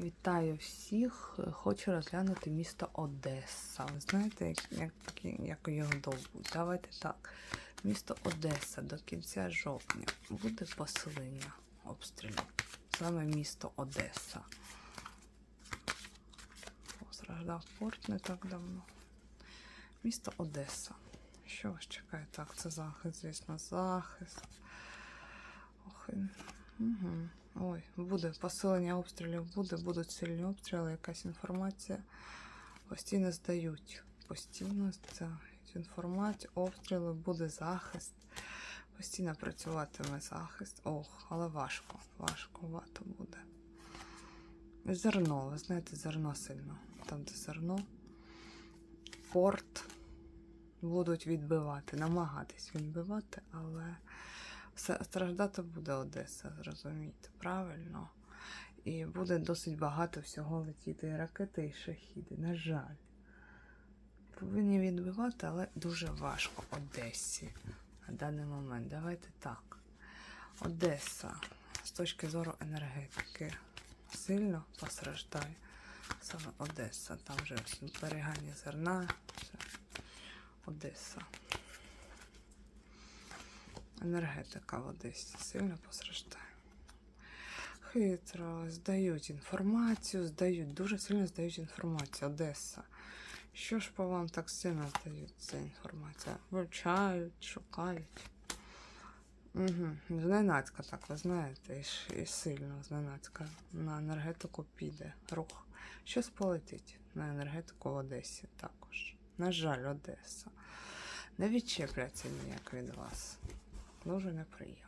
Вітаю всіх. Хочу розглянути місто Одеса. Ви знаєте, як, як, його довбуть? Давайте так. Місто Одеса до кінця жовтня буде посилення обстрілів. Саме місто Одеса. Постраждав порт не так давно. Місто Одеса. Що вас чекає? Так, це захист, звісно, захист. Ох, Угу. Ой, буде посилення обстрілів, буде, будуть сильні обстріли, якась інформація. Постійно здають. Постійно здають інформацію, обстріли, буде захист. Постійно працюватиме захист. Ох, але важко, важкувато буде. Зерно, ви знаєте, зерно сильно. Там, де зерно, порт будуть відбивати, намагатись відбивати, але страждати буде Одеса, зрозумійте, правильно. І буде досить багато всього летіти і ракети, і шахіди, на жаль. Повинні відбивати, але дуже важко Одесі на даний момент. Давайте так. Одеса з точки зору енергетики сильно постраждає. Саме Одеса. Там вже зберігання зерна. Одеса. Енергетика в Одесі сильно постраждає. Хитро, здають інформацію, здають, дуже сильно здають інформацію. Одеса. Що ж по вам так сильно здають ця інформація? Вивчають, шукають. Угу. Зненацька так, ви знаєте, і, і сильно зненацька. На енергетику піде рух. Щось полетить на енергетику в Одесі також. На жаль, Одеса. Не відчепляться ніяк від вас. Дуже неприємно.